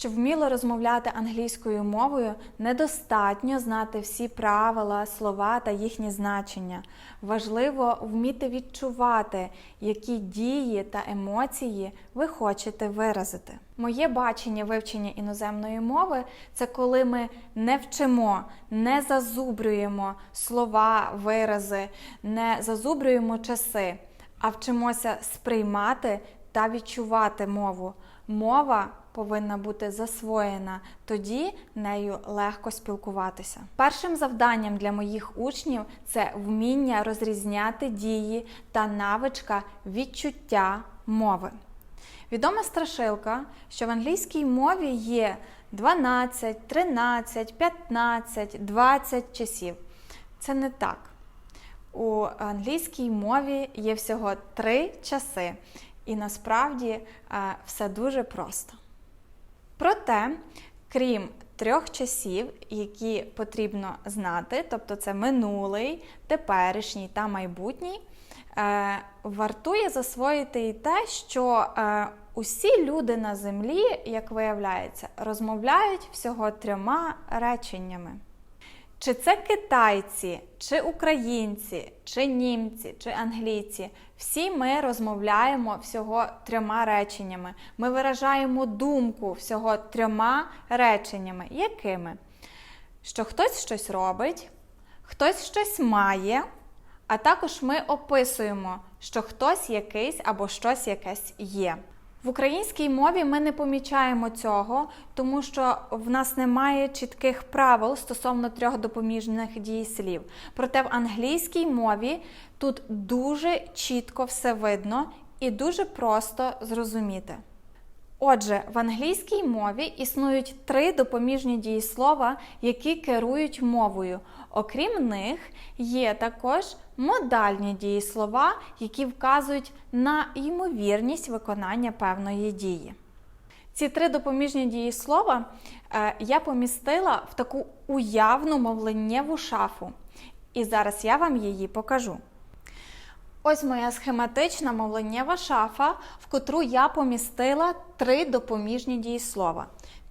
Щоб вміло розмовляти англійською мовою, недостатньо знати всі правила, слова та їхні значення. Важливо вміти відчувати, які дії та емоції ви хочете виразити. Моє бачення вивчення іноземної мови це коли ми не вчимо, не зазубрюємо слова, вирази, не зазубрюємо часи, а вчимося сприймати та відчувати мову. Мова повинна бути засвоєна, тоді нею легко спілкуватися. Першим завданням для моїх учнів це вміння розрізняти дії та навичка відчуття мови. Відома страшилка, що в англійській мові є 12, 13, 15, 20 часів. Це не так. У англійській мові є всього три часи, і насправді е, все дуже просто. Проте, крім трьох часів, які потрібно знати, тобто це минулий, теперішній та майбутній, е, вартує засвоїти і те, що е, усі люди на землі, як виявляється, розмовляють всього трьома реченнями. Чи це китайці, чи українці, чи німці, чи англійці, всі ми розмовляємо всього трьома реченнями. Ми виражаємо думку всього трьома реченнями. Якими? Що хтось щось робить, хтось щось має, а також ми описуємо, що хтось якийсь або щось якесь є. В українській мові ми не помічаємо цього, тому що в нас немає чітких правил стосовно трьох допоміжних дієслів. Проте в англійській мові тут дуже чітко все видно і дуже просто зрозуміти. Отже, в англійській мові існують три допоміжні дієслова, які керують мовою. Окрім них, є також модальні дієслова, які вказують на ймовірність виконання певної дії. Ці три допоміжні дієслова е, я помістила в таку уявну мовленнєву шафу. І зараз я вам її покажу. Ось моя схематична мовленнєва шафа, в котру я помістила три допоміжні дієслова: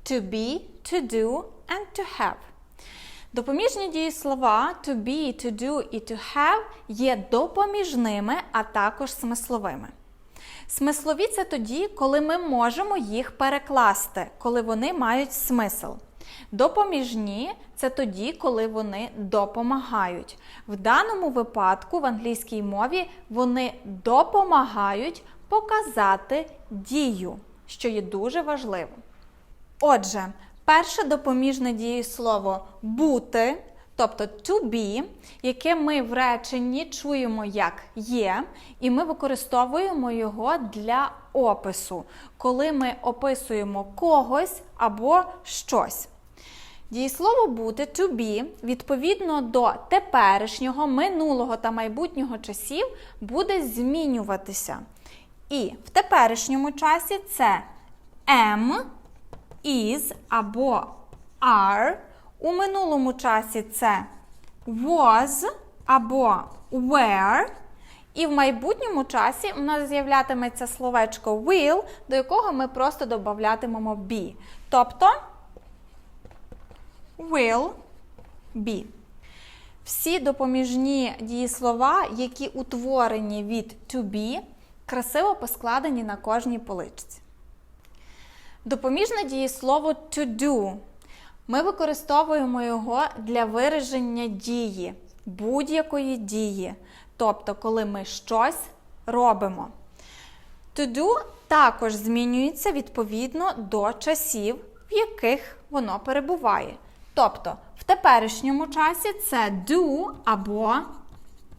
to be, to do and to have. Допоміжні дієслова to be, to do і to have є допоміжними, а також смисловими. Смислові це тоді, коли ми можемо їх перекласти, коли вони мають смисл. Допоміжні це тоді, коли вони допомагають. В даному випадку в англійській мові вони допомагають показати дію, що є дуже важливо. Отже, перше допоміжне дієслово бути, тобто to be, яке ми в реченні чуємо як є, і ми використовуємо його для опису, коли ми описуємо когось або щось. Дієслово бути to be відповідно до теперішнього, минулого та майбутнього часів буде змінюватися. І в теперішньому часі це am, is або are. У минулому часі це was або were. І в майбутньому часі у нас з'являтиметься словечко will, до якого ми просто додатимемо be. Тобто will be. Всі допоміжні дієслова, які утворені від to be, красиво поскладені на кожній поличці. Допоміжне дієслово to do. Ми використовуємо його для вираження дії, будь-якої дії. Тобто, коли ми щось робимо. To do також змінюється відповідно до часів, в яких воно перебуває. Тобто, в теперішньому часі це do або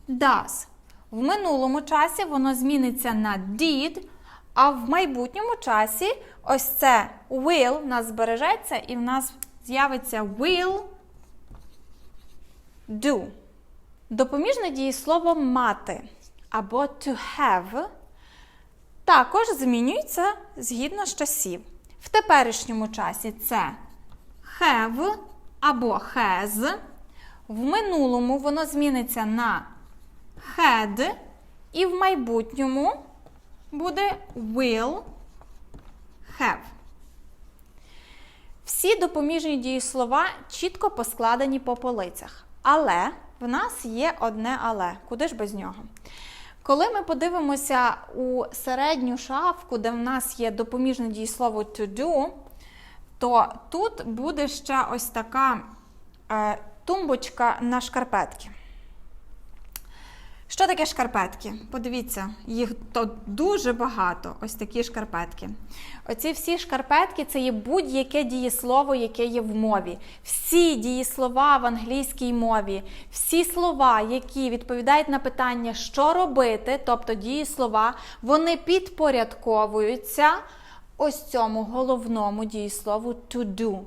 does. В минулому часі воно зміниться на did, а в майбутньому часі ось це will в нас збережеться і в нас з'явиться will do. Допоміжне дієслово мати або to have також змінюється згідно з часів. В теперішньому часі це have або has. В минулому воно зміниться на had, і в майбутньому буде will have. Всі допоміжні дієслова чітко поскладені по полицях. Але в нас є одне але. Куди ж без нього? Коли ми подивимося у середню шафку, де в нас є допоміжне дієслово to do, то тут буде ще ось така е, тумбочка на шкарпетки. Що таке шкарпетки? Подивіться, їх то дуже багато. Ось такі шкарпетки. Оці всі шкарпетки це є будь-яке дієслово, яке є в мові. Всі дієслова в англійській мові, всі слова, які відповідають на питання, що робити, тобто дієслова, вони підпорядковуються ось цьому головному дієслову to do.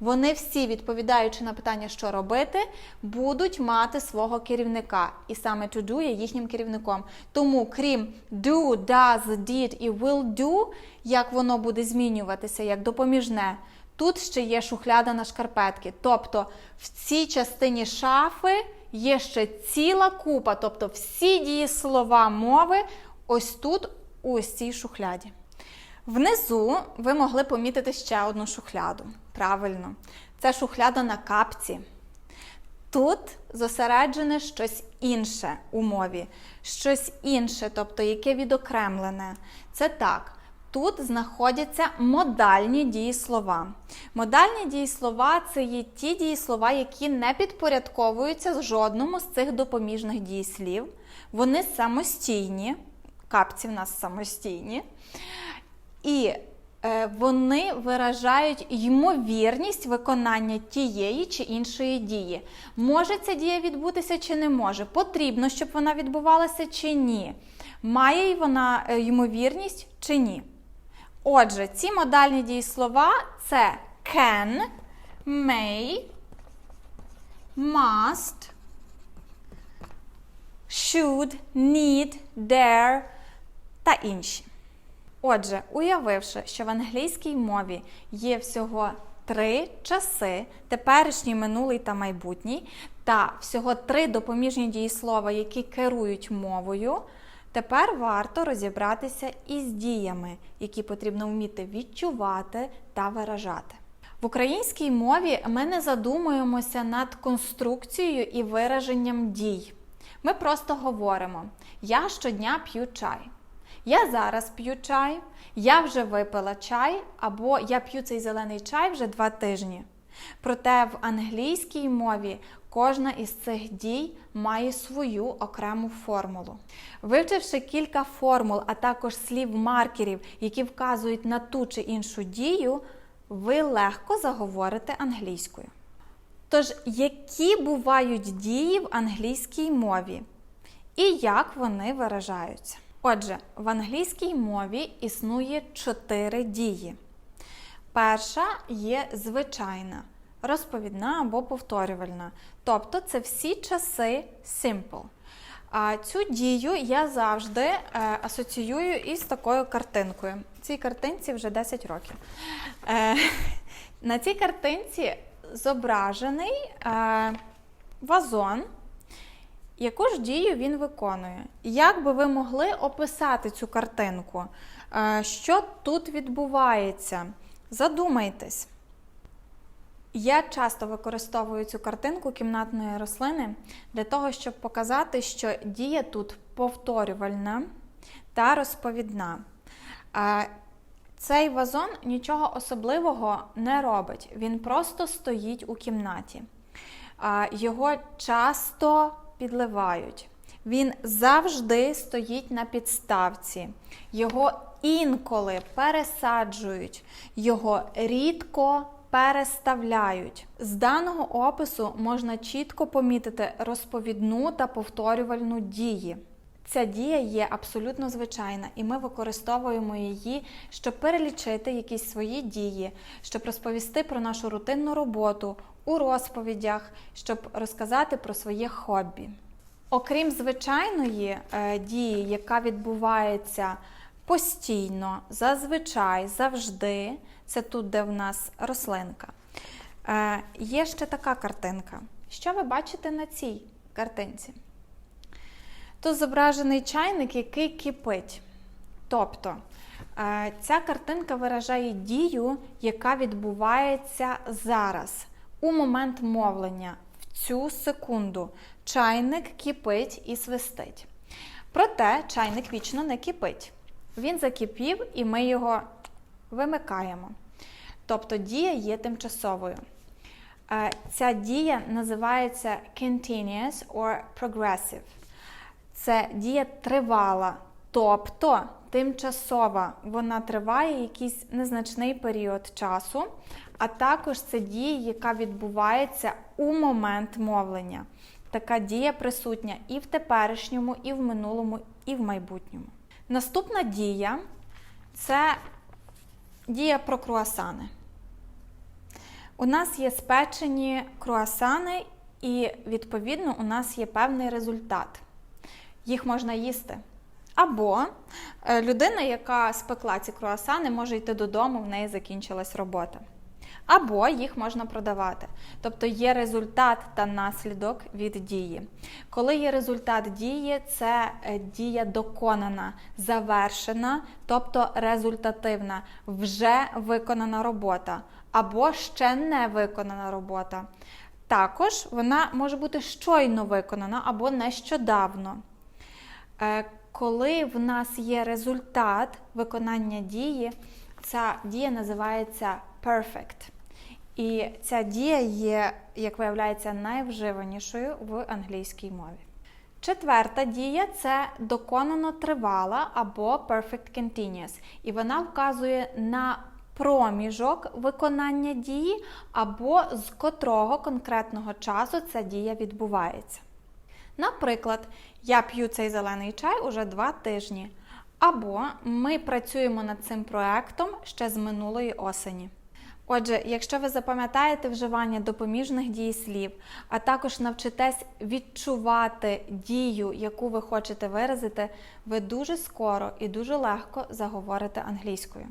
Вони всі, відповідаючи на питання, що робити, будуть мати свого керівника. І саме to do є їхнім керівником. Тому, крім do, does, did і will do, як воно буде змінюватися як допоміжне, тут ще є шухляда на шкарпетки. Тобто в цій частині шафи є ще ціла купа, тобто всі дієслова мови ось тут, у ось цій шухляді. Внизу ви могли помітити ще одну шухляду. Правильно, це шухляда на капці. Тут зосереджене щось інше у мові, щось інше, тобто яке відокремлене. Це так. Тут знаходяться модальні дієслова. Модальні дієслова це є ті дієслова, які не підпорядковуються жодному з цих допоміжних дієслів. Вони самостійні, капці в нас самостійні. І вони виражають ймовірність виконання тієї чи іншої дії. Може ця дія відбутися чи не може? Потрібно, щоб вона відбувалася чи ні? Має вона е, ймовірність чи ні? Отже, ці модальні дієслова це can, may, must, should, need, dare та інші. Отже, уявивши, що в англійській мові є всього три часи теперішній, минулий та майбутній, та всього три допоміжні дієслова, які керують мовою, тепер варто розібратися із діями, які потрібно вміти відчувати та виражати. В українській мові ми не задумуємося над конструкцією і вираженням дій. Ми просто говоримо: я щодня п'ю чай. Я зараз п'ю чай, я вже випила чай, або я п'ю цей зелений чай вже два тижні. Проте в англійській мові кожна із цих дій має свою окрему формулу. Вивчивши кілька формул, а також слів маркерів, які вказують на ту чи іншу дію, ви легко заговорите англійською. Тож, які бувають дії в англійській мові і як вони виражаються? Отже, в англійській мові існує чотири дії. Перша є звичайна, розповідна або повторювальна. Тобто це всі часи simple. А цю дію я завжди е, асоціюю із такою картинкою. Цій картинці вже 10 років. Е, на цій картинці зображений е, вазон. Яку ж дію він виконує? Як би ви могли описати цю картинку? Е, Що тут відбувається? Задумайтесь. Я часто використовую цю картинку кімнатної рослини для того, щоб показати, що дія тут повторювальна та розповідна. Е, Цей вазон нічого особливого не робить, він просто стоїть у кімнаті. Е, Його часто підливають. Він завжди стоїть на підставці. Його інколи пересаджують, його рідко переставляють. З даного опису можна чітко помітити розповідну та повторювальну дії. Ця дія є абсолютно звичайна, і ми використовуємо її, щоб перелічити якісь свої дії, щоб розповісти про нашу рутинну роботу у розповідях, щоб розказати про своє хобі. Окрім звичайної е, дії, яка відбувається постійно, зазвичай, завжди, це тут, де в нас рослинка. Е, є ще така картинка. Що ви бачите на цій картинці? Тут зображений чайник, який кипить. Тобто Е, Ця картинка виражає дію, яка відбувається зараз, у момент мовлення, в цю секунду. Чайник кипить і свистить. Проте чайник вічно не кипить. Він закипів, і ми його вимикаємо. Тобто дія є тимчасовою. Е, Ця дія називається continuous or progressive. Це дія тривала, тобто тимчасова. Вона триває якийсь незначний період часу, а також це дія, яка відбувається у момент мовлення. Така дія присутня і в теперішньому, і в минулому, і в майбутньому. Наступна дія це дія про круасани. У нас є спечені круасани, і, відповідно, у нас є певний результат. Їх можна їсти. Або е, людина, яка спекла ці круасани, може йти додому, в неї закінчилась робота. Або їх можна продавати. Тобто є результат та наслідок від дії. Коли є результат дії, це е, дія доконана, завершена, тобто результативна, вже виконана робота, або ще не виконана робота. Також вона може бути щойно виконана або нещодавно. Е, Коли в нас є результат виконання дії, ця дія називається perfect. І ця дія є, як виявляється, найвживанішою в англійській мові. Четверта дія це доконано тривала або perfect continuous. І вона вказує на проміжок виконання дії, або з котрого конкретного часу ця дія відбувається. Наприклад, я п'ю цей зелений чай уже два тижні. Або ми працюємо над цим проектом ще з минулої осені. Отже, якщо ви запам'ятаєте вживання допоміжних дієслів, а також навчитесь відчувати дію, яку ви хочете виразити, ви дуже скоро і дуже легко заговорите англійською.